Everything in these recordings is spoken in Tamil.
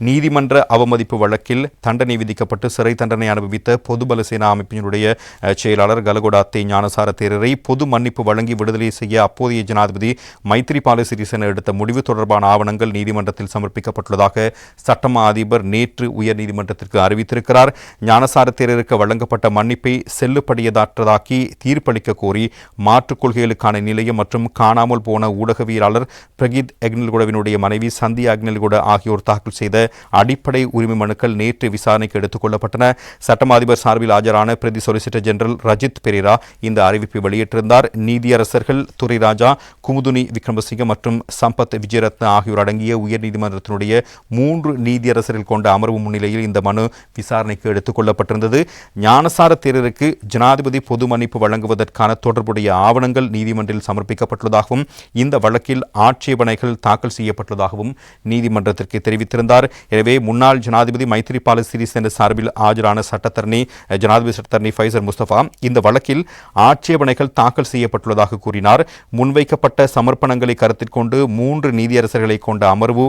நீதிமன்ற அவமதிப்பு வழக்கில் தண்டனை விதிக்கப்பட்டு சிறை தண்டனை அனுபவித்த பொதுபல சேனா அமைப்பினுடைய செயலாளர் கலகொடாத்தே ஞானசார தேரரை பொது மன்னிப்பு வழங்கி விடுதலை செய்ய அப்போதைய ஜனாதிபதி மைத்ரிபால சிறிசேன எடுத்த முடிவு தொடர்பான ஆவணங்கள் நீதிமன்றத்தில் சமர்ப்பிக்கப்பட்டுள்ளதாக சட்டமா அதிபர் நேற்று உயர்நீதிமன்றத்திற்கு அறிவித்திருக்கிறார். ஞானசார தேரருக்கு வழங்கப்பட்ட மன்னிப்பை செல்லுபடியதற்றதாக்கி தீர்ப்பளிக்க கோரி மாற்றுக் கொள்கைகளுக்கான நிலையம் மற்றும் காணாமல் போன ஊடகவியலாளர் பிரகித் அக்னில்குடவினுடைய மனைவி சந்தியா அக்னில்குட ஆகியோர் தாக்கல் செய்த அடிப்படை உரிமை மனுக்கள் நேற்று விசாரணைக்கு எடுத்துக் கொள்ளப்பட்டன. சட்டம் அதிபர் சார்பில் ஆஜரான பிரதி சொலிசிட்டர் ஜெனரல் ரஜித் பெரேரா இந்த அறிவிப்பை வெளியிட்டிருந்தார். நீதியரசர்கள் துரைராஜா குமுதுனி விக்ரமசிங்க மற்றும் சம்பத் விஜயரத்ன ஆகியோர் அடங்கிய உயர்நீதிமன்றத்தினுடைய மூன்று நீதியரசர்கள் கொண்ட அமர்வு முன்னிலையில் இந்த மனு விசாரணைக்கு எடுத்துக் கொள்ளப்பட்டிருந்தது. ஞானசார தேரருக்கு ஜனாதிபதி பொது மன்னிப்பு வழங்குவதற்கான தொடர்புடைய ஆவணங்கள் நீதிமன்றில் சமர்ப்பிக்கப்பட்டுள்ளதாகவும் இந்த வழக்கில் ஆட்சேபனைகள் தாக்கல் செய்யப்பட்டுள்ளதாகவும் நீதிமன்றத்திற்கு தெரிவித்திருந்தார். எனவே முன்னாள் ஜனாதிபதி மைத்ரிபால சிறிசேன சார்பில் ஆஜரான சட்டத்தரணி ஜனாதிபதி சட்டத்தரணி ஃபைசர் முஸ்தபா இந்த வழக்கில் ஆட்சேபனைகள் தாக்கல் செய்யப்பட்டுள்ளதாக கூறினார். முன்வைக்கப்பட்ட சமர்ப்பணங்களை கருத்தில் கொண்டு மூன்று நீதியரசர்களை கொண்ட அமர்வு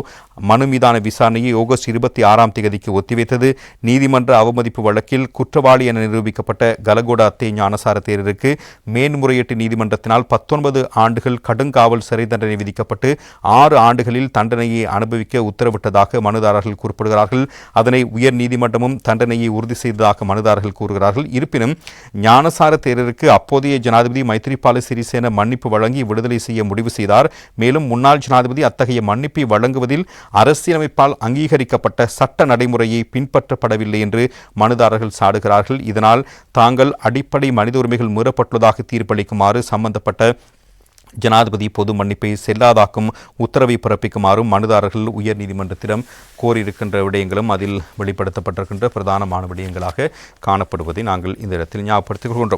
மனு மீதான விசாரணையை ஆகஸ்ட் இருபத்தி ஆறாம் தேதிக்கு ஒத்திவைத்தது. நீதிமன்ற அவமதிப்பு வழக்கில் குற்றவாளி என நிரூபிக்கப்பட்ட கலகோடா அத்தே ஞானசார தேரருக்கு மேன்முறையீட்டு நீதிமன்றத்தினால் பத்தொன்பது ஆண்டுகள் கடுங்காவல் சிறை தண்டனை விதிக்கப்பட்டு ஆறு ஆண்டுகளில் தண்டனையை அனுபவிக்க உத்தரவிட்டதாக மனுதாரர்கள் குறிப்பிடுகிறார்கள். அதனை உயர் நீதிமன்றமும் தண்டனையை உறுதி செய்ததாக மனுதாரர்கள் கூறுகிறார்கள். இருப்பினும் ஞானசார தேரருக்கு அப்போதைய ஜனாதிபதி மைத்ரிபால சிறிசேன மன்னிப்பு வழங்கி விடுதலை செய்ய முடிவு செய்தார். மேலும் முன்னாள் ஜனாதிபதி அத்தகைய மன்னிப்பை வழங்குவதில் அரசியலமைப்பால் அங்கீகரிக்கப்பட்ட சட்ட நடைமுறையை பின்பற்றப்படவில்லை என்று மனுதாரர்கள் சாடுகிறார்கள். இதனால் தாங்கள் அடிப்படை மனித உரிமைகள் மீறப்பட்டுள்ளதாக தீர்ப்பளிக்குமாறு சம்பந்தப்பட்ட ஜனாதிபதி பொது மன்னிப்பை செல்லாதாக்கும் உத்தரவை பிறப்பிக்குமாறும் மனுதாரர்கள் உயர்நீதிமன்றத்திடம் கோரியிருக்கின்ற விடயங்களும் அதில் வெளிப்படுத்தப்பட்டிருக்கின்ற பிரதானமான விடயங்களாக காணப்படுவதை நாங்கள் இந்த இடத்தில் ஞாபகப்படுத்திக் கொள்கின்றோம்.